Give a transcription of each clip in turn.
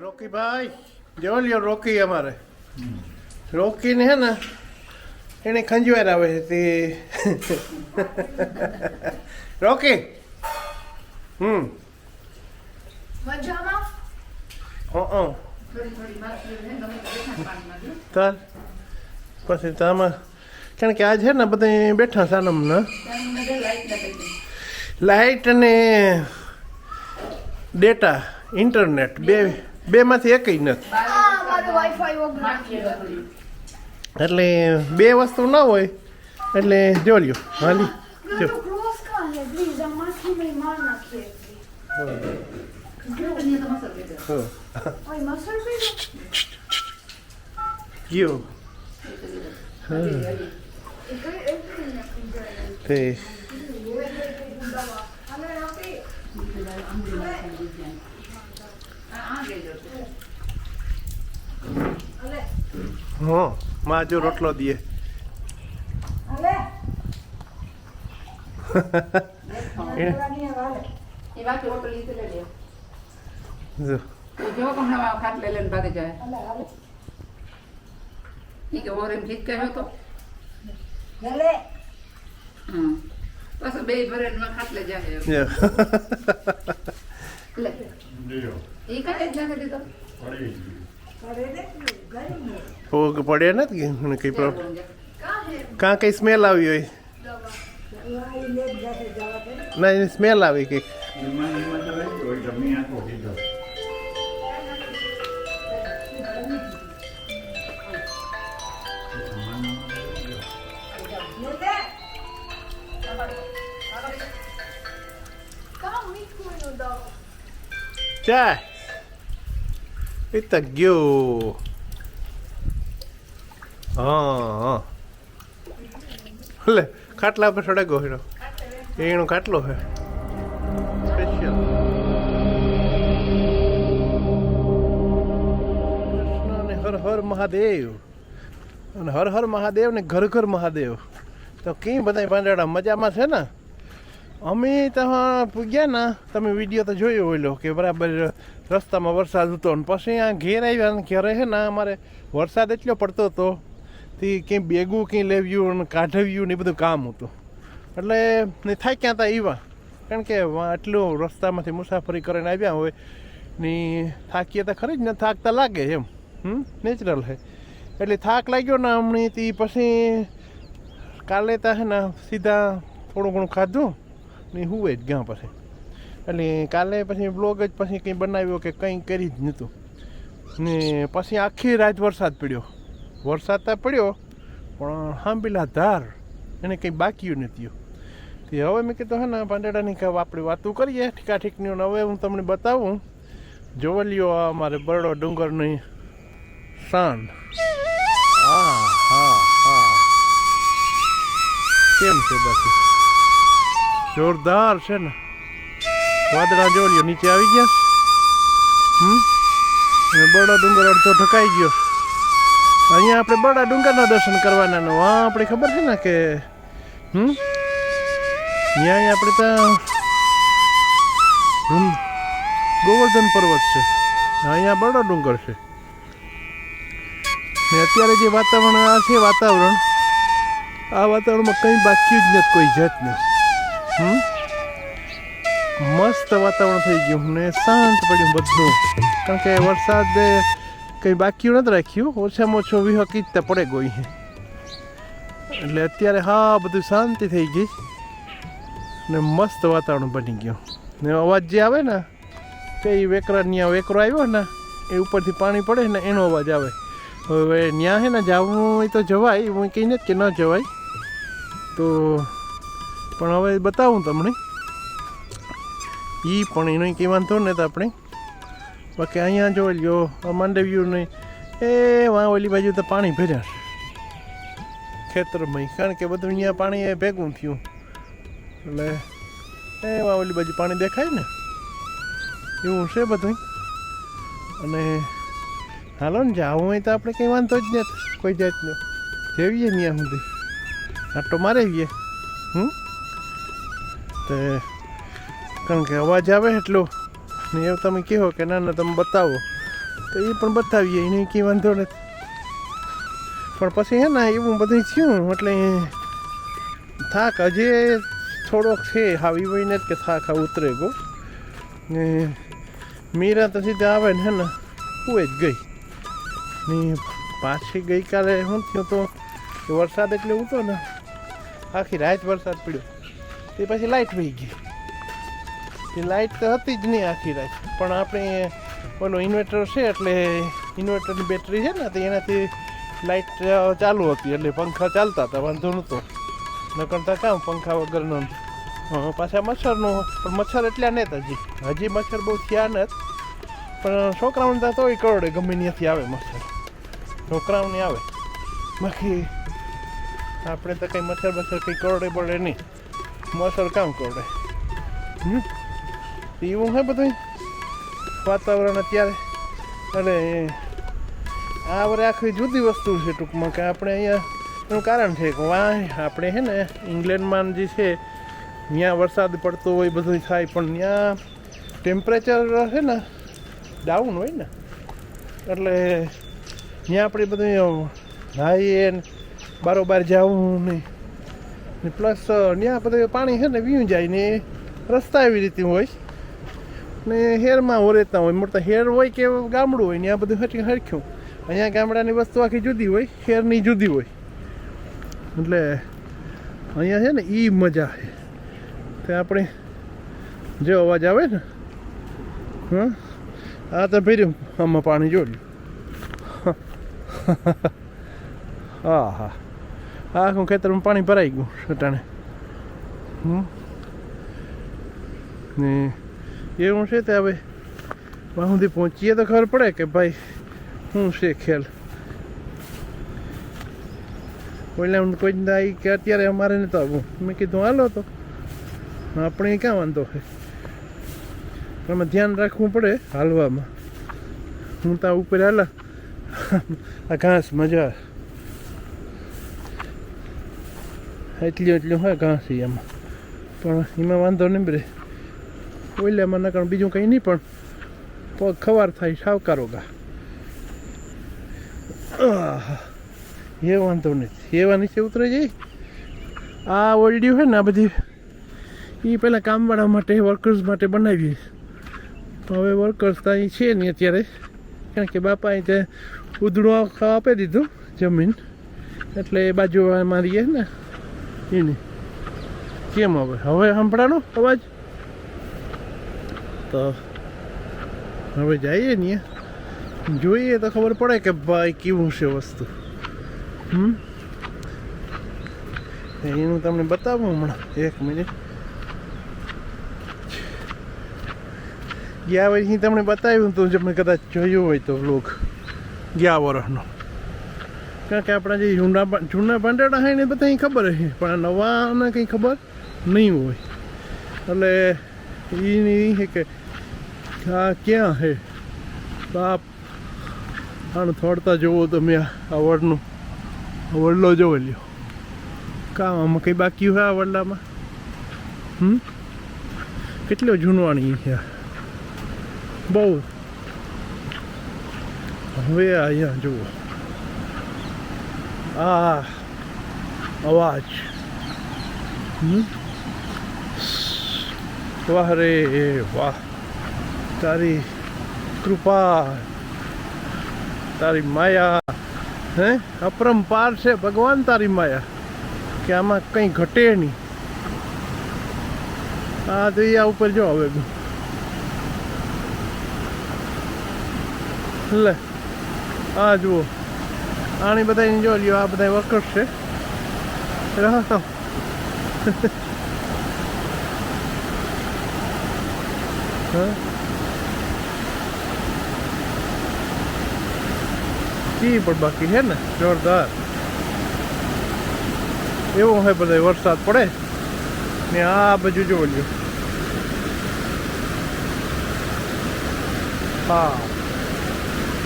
રોકી ભાઈ જો લ્યો રોકી અમારે. રોકીને હે ને એને ખંજવાર આવે છે તે. રોકી. હમ. તાર. પછી તામાં આમાં કારણ કે આજ છે ને બધા બેઠા સાનમના લાઇટ અને ડેટા ઇન્ટરનેટ બે બે માંથી એક નથી. એટલે બે વસ્તુ ન હોય, એટલે જોડ્યો હાલી, જો. ગયો. તે. હો માં રોટલો દે. જો. જો હમણાં ખાટ લઈ લઈને ભાગે જાય. એ કે ઓરેમ કહ્યો તો. ભલે હમ. બસ બે ભરેનમાં ખાટ લઈ જાય. ભોગ પડે નથી ને કઈ પ્રોબ્લેમ કાં કઈ સ્મેલ આવી હોય? ના, એની સ્મેલ આવી કંઈક. ચા Eita, Gil! હા લે ખાટલા પર સડગો હીરો એનો ખાટલો હે સ્પેશિયલ કૃષ્ણને હર હર મહાદેવ. અને હર હર મહાદેવ ને ઘર ઘર મહાદેવ. તો કેમ બધા પાંદડા મજામાં છે ને? અમે ત્યાં ગયા ને તમે વીડિયો તો જોયો ઓલો કે બરાબર રસ્તામાં વરસાદ હતો અને પછી આ ઘેર આવ્યા ને ઘરે છે ને અમારે વરસાદ એટલો પડતો હતો તે કંઈ બેગું કંઈ લેવ્યું ને કાઢવ્યું ને એ બધું કામ હતું. એટલે ને થાક્યા હતા એવા કારણ કે આટલું રસ્તામાંથી મુસાફરી કરીને આવ્યા હોય ને થાકીએ તો ખરી જ ને થાક તો લાગે એમ, હમ? નેચરલ છે એટલે થાક લાગ્યો ને હમણાં તે પછી કાલે તો હે ને સીધા થોડું ઘણું ખાધું ને હુવે જ ગયા પછી. એટલે કાલે પછી બ્લોગ જ પછી કંઈ બનાવ્યો કે કંઈ કરી જ નહોતું. ને પછી આખી રાત વરસાદ પડ્યો. વરસાદ તો પડ્યો, પણ હાંભીલા ધાર, એને કંઈ બાકી નથી તે હવે મેં કીધું હા ને, પાંદડાની કે આપણે વાતું કરીએ ઠીકા ઠીકની હવે હું તમને બતાવું. જોવલિયો આ અમારે બરડો ડુંગરની શાન હા હા હા. કેમ છે બાકી? જોરદાર છે ને. વાદળા જોડ્યો, નીચે આવી ગયા. હમ? બરડા ડુંગર અડધો ઢકાઈ ગયો. અહીંયા આપણે બરડા ડુંગરના દર્શન કરવાના ને હા આપણે ખબર છે ને કે, હમ? અહીંયા આપણે ત્યાં હમ, ગોવર્ધન પર્વત છે. અહીંયા બરડા ડુંગર છે. ને અત્યારે જે વાતાવરણ આ છે, વાતાવરણ, આ વાતાવરણમાં કંઈ બાકી જ નથી, કોઈ જાતનું. હમ? મસ્ત વાતાવરણ થઈ ગયું ને શાંત પડ્યું બધું. કારણ કે વરસાદે કંઈ બાકી નથી રાખ્યું, ઓછામાં ઓછો વિહકીત તો પડે ગઈ એટલે અત્યારે હા, બધું શાંતિ થઈ ગઈ. ને મસ્ત વાતાવરણ બની ગયું. ને અવાજ જે આવે ને કે એ વેકરા ત્યાં વેકરો આવ્યો ને, એ ઉપરથી પાણી પડે ને એનો અવાજ આવે. હવે ત્યાં હે ને જવું હોય તો જવાય, હું કહીને જ કે ન જવાય. તો, પણ હવે બતાવું તમને. એ પણ એનો કંઈ વાંધો ને તો આપણે. બાકી અહીંયા જો લ્યો, આ માંડવ્યું નહીં એ વાં ઓલી બાજુ તો પાણી ભર્યા ખેતરમાં કારણ કે બધું અહીંયા પાણી એ ભેગું થયું. એટલે એ વાં ઓલી બાજુ પાણી દેખાય ને? એવું છે બધું અને હાલો ને, જાવું હોય તો આપણે કંઈ વાંધો જ નથી કોઈ જાતનો. જેવીએ ત્યાં સુધી. આટો મારેવીએ હમ? તે કારણ કે અવાજ આવે એટલો. ને એવું તમે કહો કે ના ના તમે બતાવો. તો એ પણ બતાવીએ, એને કંઈ વાંધો નથી. પણ પછી હે ને, એવું બધું થયું, એટલે થાક હજે થોડોક છે. હાવી વહીને જ કે થાક આ ઉતરે ગો. ને મીરા તો સીધા આવે ને હે ને કુએ જ ગઈ. ને પાછી ગઈકાલે શું થયું તો વરસાદ એટલે ઉતો ને. આખી રાત વરસાદ પડ્યો. તે પછી લાઇટ વહી ગઈ. તે લાઇટ તો હતી જ નહીં આખી રાત. પણ આપણે ઓલો ઇન્વર્ટર છે એટલે ઇન્વર્ટરની બેટરી છે ને, તો એનાથી લાઇટ ચાલુ હતી. એટલે પંખા ચાલતા હતા, વાંધો નહોતો કરતા કામ પંખા વગરનો પાછા મચ્છરનું, પણ મચ્છર એટલા નહીં હજી. હજી મચ્છર બહુ થયા નથી પણ છોકરાઓને તો તોય કરોડે ગમે ત્યાંથી આવે મચ્છર. છોકરાઓને આવે. બાકી આપણે તો કંઈ મચ્છર મચ્છર કંઈ કરોડે પડે નહીં. મચ્છર કામ કરડે. હમ? એવું હે બધું વાતાવરણ અત્યારે. અને આ વરે આખી જુદી વસ્તુ છે ટૂંકમાં કે આપણે અહીંયા એનું કારણ છે કે વાહ આપણે છે ને ઇંગ્લેન્ડમાં જે છે ત્યાં વરસાદ પડતો હોય બધું થાય, પણ ત્યાં ટેમ્પરેચર છે ને ડાઉન હોય ને. એટલે ત્યાં આપણે બધું નાહીએ બારોબાર જવું નહીં ને પ્લસ ત્યાં બધું પાણી છે ને વીયું જાય ને રસ્તા એવી રીતે હોય. ને હેરમાં ઓરેતા હોય, મોટા હેર હોય કે ગામડું હોય, ને આ બધું હરખી હરખ્યું. અહીંયા ગામડાની વસ્તુ આખી જુદી હોય, હેરની જુદી હોય. એટલે અહીંયા છે ને એ મજા છે. તે આપણે જે અવાજ આવે ને, હા? આ તો ભર્યું, આમાં પાણી જોડ્યું. હા હા. આખું ખેતરમાં પાણી ભરાઈ ગયું, અટાણે. હમ ને એવું છે તે હવે વાં સુધી પહોંચીએ તો ખબર પડે કે ભાઈ શું છે ખેલ ઓલા કોઈ દાઈ કે અત્યારે અમારે નતો આવવું મેં કીધું હાલો તો આપણે ક્યાં વાંધો છે પણ એમાં ધ્યાન રાખવું પડે હાલવામાં હું તો ઉપર હાલા આ ઘાસ મજા એટલી એટલું હોય ઘાસ ઈ એમાં પણ એમાં વાંધો નહીં રે ઓઈલામાં કારણ બીજું કંઈ નહીં, પણ પગ ખવાર થાય, સાવકારો ગા. એ વાંધો નથી. એવા નીચે ઉતરે જાય? આ ઓલડી હોય ને, આ બધી એ પહેલાં કામવાળા માટે વર્કર્સ માટે બનાવી હવે વર્કર્સ તો અહીં છે નહીં અત્યારે. કારણ કે બાપાએ તે ઉધડું આખા આપી દીધું, જમીન. એટલે એ બાજુ મારી ને, એની. કેમ હવે? હવે સંભળાનો અવાજ? તો હવે જઈએ ને જોઈએ તો ખબર પડે કે ભાઈ કેવું છે વસ્તુ. હમ? એનું તમને બતાવું હમણાં. એક મિનિટ. ગયા વર્ષથી તમને બતાવ્યું તો મેં કદાચ જોયું હોય તો લોક ગયા વર્ષનો. કારણ કે આપણા જે જૂના જૂના પાંડેડા હોય ને બધા ખબર હશે પણ નવાને કંઈ ખબર નહીં હોય. એટલે એની છે કે આ ક્યાં છે? બાપ, આનું થોડતા જોવો તમે આ વડનું. વડલો જોવો લ્યો. કામ આમાં કંઈ બાકી હોય આ વડલામાં? હમ? કેટલો જૂનવાણી છે. બહુ. હવે અહીંયા જુઓ. આ અવાજ. હમ? વાહ રે વાહ. તારી કૃપા, તારી માયા, હે? અપરંપાર છે ભગવાન તારી માયા, કે આમાં કંઈ ઘટે નહીં. આ તો આ ઉપર જો હવે. લે, આ જુઓ. આની બધા જો લ્યો, આ બધા વર્કર્સ છે. રહો તો હા ઈ પણ બાકી છે ને જોરદાર એવો હોય બધા વરસાદ પડે ને આ બાજુ જોવો લ્યો હા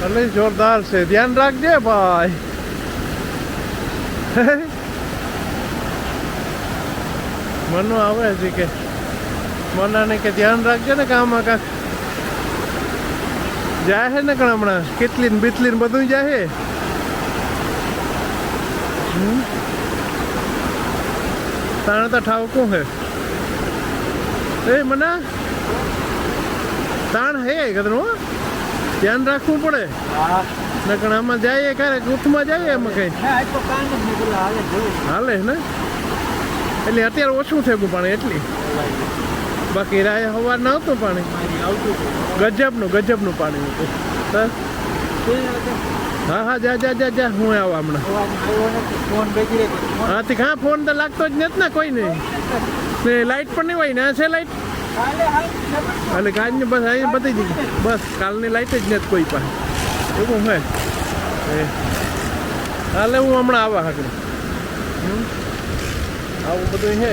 એટલે જોરદાર છે ધ્યાન રાખજે ભાઈ મનો આવે છે કે મનાને કે ધ્યાન રાખજે ને કામ કાંક જાય છે ને કણ હમણાં? બીતલી ને બધું જાય છે? તાણે તો ઠાવકું હે? એ મના? તાણ હે હો? ધ્યાન રાખવું પડે. હા. નકણ આમાં જઈએ ક્યારે ગુફમાં જઈએ એમાં કઈ? હાલે ને? એટલે અત્યારે ઓછું થયું પાણી એટલી. બાકી રાય હવાર ન આવતું પાણી ગજબનું ગજબનું પાણી હતું. બસ. હા હા જા જા જા જા હું આવું હમણાં. હા તો હા ફોન તો લાગતો જ નથી ને કોઈ નહીં ને લાઇટ પણ નહીં હોય ને છે લાઇટ એટલે કાલની બસ અહીં બધી જ બસ કાલની લાઇટ જ નથી કોઈ પાસે. એવું હે હાલે હું હમણાં આવા હમ? આવું બધું છે